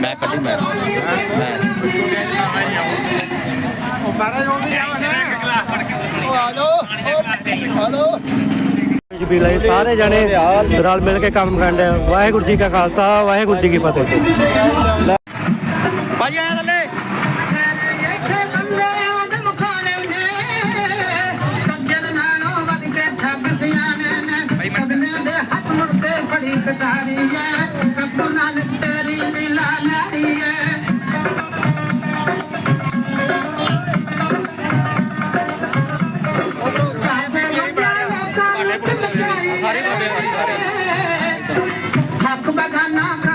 ਮੈਂ ਕੱਢੀ ਸਾਰੇ ਜਣੇ ਰਲ ਮਿਲ ਕੇ ਕੰਮ ਕਰਦੇ ਆ। ਵਾਹਿਗੁਰੂ ਜੀ ਕਾ ਖਾਲਸਾ, ਵਾਹਿਗੁਰੂ ਜੀ ਕੀ ਫਤਿਹ। ਭਾਈ ਆਇਆ ਥੱਲੇ। ਬੜੀ ਕਟਾਰੀ ਐ ਕੱਪੂ ਨਾਲ ਤੇਰੀ ਲੀਲਾ ਨਾਰੀ ਐ। ਹੱਕ ਬਗਾਨਾ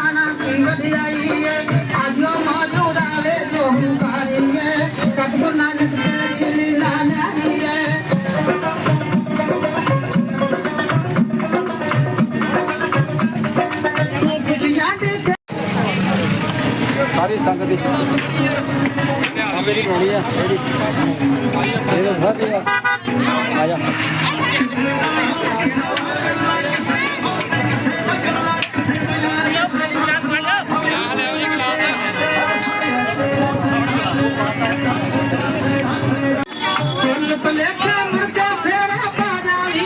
ਸੰਗਤ ਦੀ ਮੇਰੀ ਹੋਣੀ ਆ ਜਿਹੜੀ ਇਹ ਤਾਂ ਸਾਰੀ ਆ ਆ ਜਾ ਫੁੱਲ ਭਲੇਖੇ ਫੇਰਾ ਪਾ ਜਾਵੀ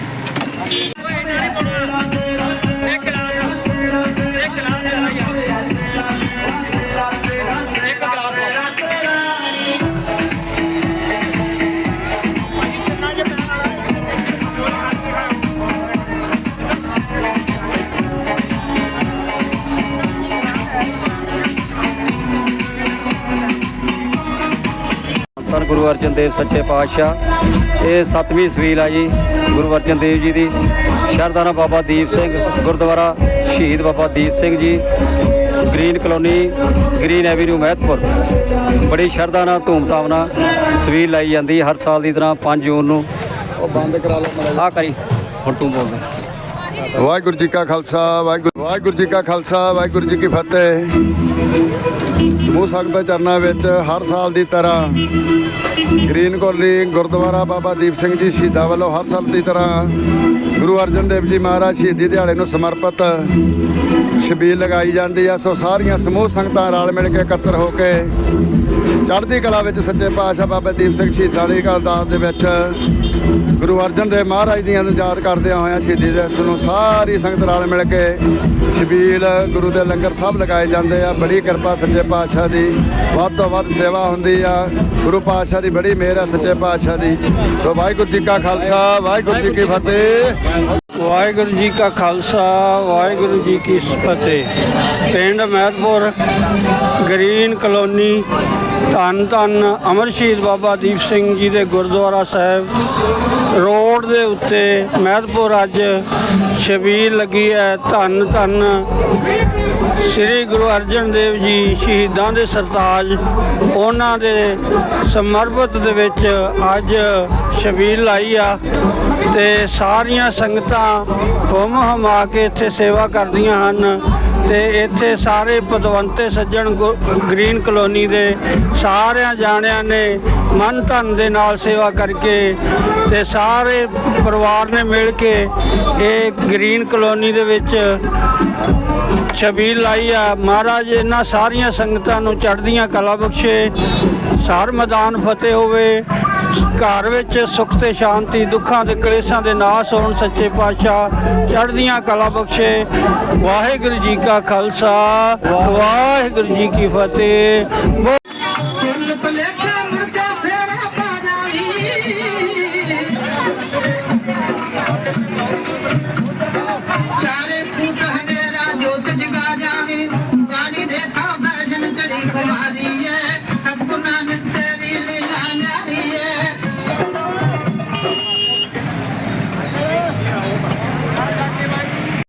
ਧੰਨ ਗੁਰੂ ਅਰਜਨ ਦੇਵ ਸੱਚੇ ਪਾਤਸ਼ਾਹ। ਇਹ ਸਤਵੀਂ ਸਵੀਲ ਆ ਜੀ ਗੁਰੂ ਅਰਜਨ ਦੇਵ ਜੀ ਦੀ। ਸ਼ਰਦਾਨਾ ਬਾਬਾ ਦੀਪ ਸਿੰਘ ਗੁਰਦੁਆਰਾ ਸ਼ਹੀਦ Baba Deep Singh ji green colony green avenue Mehatpur. ਬੜੀ ਸ਼ਰਧਾ ਨਾਲ ਧੂਮਧਾਮ ਨਾਲ ਸਵੀਲ ਲਾਈ ਜਾਂਦੀ ਹਰ ਸਾਲ ਦੀ ਤਰ੍ਹਾਂ 5 ਜੂਨ ਨੂੰ। ਉਹ ਬੰਦ ਕਰਾ ਲਓ ਆ ਕਰੀ। ਹੁਣ ਤੂੰ ਬੋਲ ਵਾਹਿਗੁਰੂ ਜੀ ਕਾ ਖਾਲਸਾ, ਵਾਹਿਗੁਰੂ ਵਾਹਿਗੁਰੂ ਜੀ ਕਾ ਖਾਲਸਾ, ਵਾਹਿਗੁਰੂ ਜੀ ਕੀ ਫਤਿਹ। ਸਮੂਹ ਸੰਗਤਾਂ ਚਰਨਾਂ ਵਿੱਚ ਹਰ ਸਾਲ ਦੀ ਤਰ੍ਹਾਂ ਗ੍ਰੀਨ ਕੋਲੀ ਗੁਰਦੁਆਰਾ ਬਾਬਾ ਦੀਪ ਸਿੰਘ ਜੀ ਸ਼ਹੀਦਾਂ ਵੱਲੋਂ ਹਰ ਸਾਲ ਦੀ ਤਰ੍ਹਾਂ ਗੁਰੂ ਅਰਜਨ ਦੇਵ ਜੀ ਮਹਾਰਾਜ ਸ਼ਹੀਦੀ ਦਿਹਾੜੇ ਨੂੰ ਸਮਰਪਿਤ ਛਬੀਲ ਲਗਾਈ ਜਾਂਦੀ ਆ। ਸੋ ਸਾਰੀਆਂ ਸਮੂਹ ਸੰਗਤਾਂ ਰਲ ਮਿਲ ਕੇ ਇਕੱਤਰ ਹੋ ਕੇ ਚੜ੍ਹਦੀ ਕਲਾ ਵਿੱਚ ਸੱਚੇ ਪਾਤਸ਼ਾਹ ਬਾਬਾ ਦੀਪ ਸਿੰਘ ਸ਼ਹੀਦਾਂ ਦੀ ਅਰਦਾਸ ਦੇ ਵਿੱਚ ਗੁਰੂ ਅਰਜਨ ਦੇਵ ਮਹਾਰਾਜ ਦੀਆਂ ਨੂੰ ਯਾਦ ਕਰਦਿਆਂ ਹੋਇਆਂ ਸ਼ਹੀਦੀ ਦਿਵਸ ਨੂੰ ਸਾਰੀ ਸੰਗਤ ਰਲ ਮਿਲ ਕੇ ਛਬੀਲ ਗੁਰੂ ਦੇ ਲੰਗਰ ਸਭ ਲਗਾਏ ਜਾਂਦੇ ਆ। ਬੜੀ ਕਿਰਪਾ ਸੱਚੇ ਪਾਤਸ਼ਾਹ ਦੀ। ਵੱਧ ਤੋਂ ਵੱਧ ਸੇਵਾ ਹੁੰਦੀ ਆ। ਗੁਰੂ ਪਾਤਸ਼ਾਹ ਦੀ ਬੜੀ ਮਿਹਰ ਆ ਸੱਚੇ ਪਾਤਸ਼ਾਹ ਦੀ। ਸੋ ਵਾਹਿਗੁਰੂ ਜੀ ਕਾ ਖਾਲਸਾ, ਵਾਹਿਗੁਰੂ ਜੀ ਕੀ ਫਤਿਹ। ਵਾਹਿਗੁਰੂ ਜੀ ਕਾ ਖਾਲਸਾ, ਵਾਹਿਗੁਰੂ ਜੀ ਕੀ ਫਤਿਹ। ਪਿੰਡ ਮਹਿਤਪੁਰ, ਗ੍ਰੀਨ ਕਲੋਨੀ ਧੰਨ ਧੰਨ ਅਮਰ ਸ਼ਹੀਦ ਬਾਬਾ ਦੀਪ ਸਿੰਘ ਜੀ ਦੇ ਗੁਰਦੁਆਰਾ ਸਾਹਿਬ। ਰੋਡ ਦੇ ਉੱਤੇ ਮਹਿਤਪੁਰ ਅੱਜ ਸ਼ਬੀਲ ਲੱਗੀ ਹੈ। ਧੰਨ ਧੰਨ ਸ੍ਰੀ ਗੁਰੂ ਅਰਜਨ ਦੇਵ ਜੀ ਸ਼ਹੀਦਾਂ ਦੇ ਸਰਤਾਜ। ਉਹਨਾਂ ਦੇ ਸਮਰਪਿਤ ਦੇ ਵਿੱਚ ਅੱਜ ਸ਼ਬੀਲ ਲਾਈ ਆ ਤੇ ਸਾਰੀਆਂ ਸੰਗਤਾਂ ਹੁਮ ਹਮਾ ਕੇ ਇੱਥੇ ਸੇਵਾ ਕਰਦੀਆਂ ਹਨ। ਤੇ ਇੱਥੇ ਸਾਰੇ ਪਦਵੰਤੇ ਸੱਜਣ ਗੁ- ਗ੍ਰੀਨ ਕਲੋਨੀ ਦੇ ਸਾਰਿਆਂ ਜਾਣਿਆਂ ਨੇ ਮਨ ਧਨ ਦੇ ਨਾਲ ਸੇਵਾ ਕਰਕੇ ਤੇ ਸਾਰੇ ਪਰਿਵਾਰ ਨੇ ਮਿਲ ਕੇ ਇਹ ਗ੍ਰੀਨ ਕਲੋਨੀ ਦੇ ਵਿੱਚ ਛਬੀਲ ਲਾਈ ਆ। ਮਹਾਰਾਜ, ਇਹਨਾਂ ਸਾਰੀਆਂ ਸੰਗਤਾਂ ਨੂੰ ਚੜ੍ਹਦੀਆਂ ਕਲਾ ਬਖਸ਼ੇ ਸਾਰ ਮੈਦਾਨ ਫਤਿਹ ਹੋਵੇ। ਘਰ ਵਿੱਚ ਸੁੱਖ ਤੇ ਸ਼ਾਂਤੀ, ਦੁੱਖਾਂ ਦੇ ਕਲੇਸ਼ਾਂ ਦੇ ਨਾਸ ਹੋਣ, ਸੱਚੇ ਪਾਤਸ਼ਾਹ ਚੜ੍ਹਦੀਆਂ ਕਲਾ ਬਖਸ਼ੇ। ਵਾਹਿਗੁਰੂ ਜੀ ਕਾ ਖਾਲਸਾ, ਵਾਹਿਗੁਰੂ ਜੀ ਕੀ ਫਤਿਹ।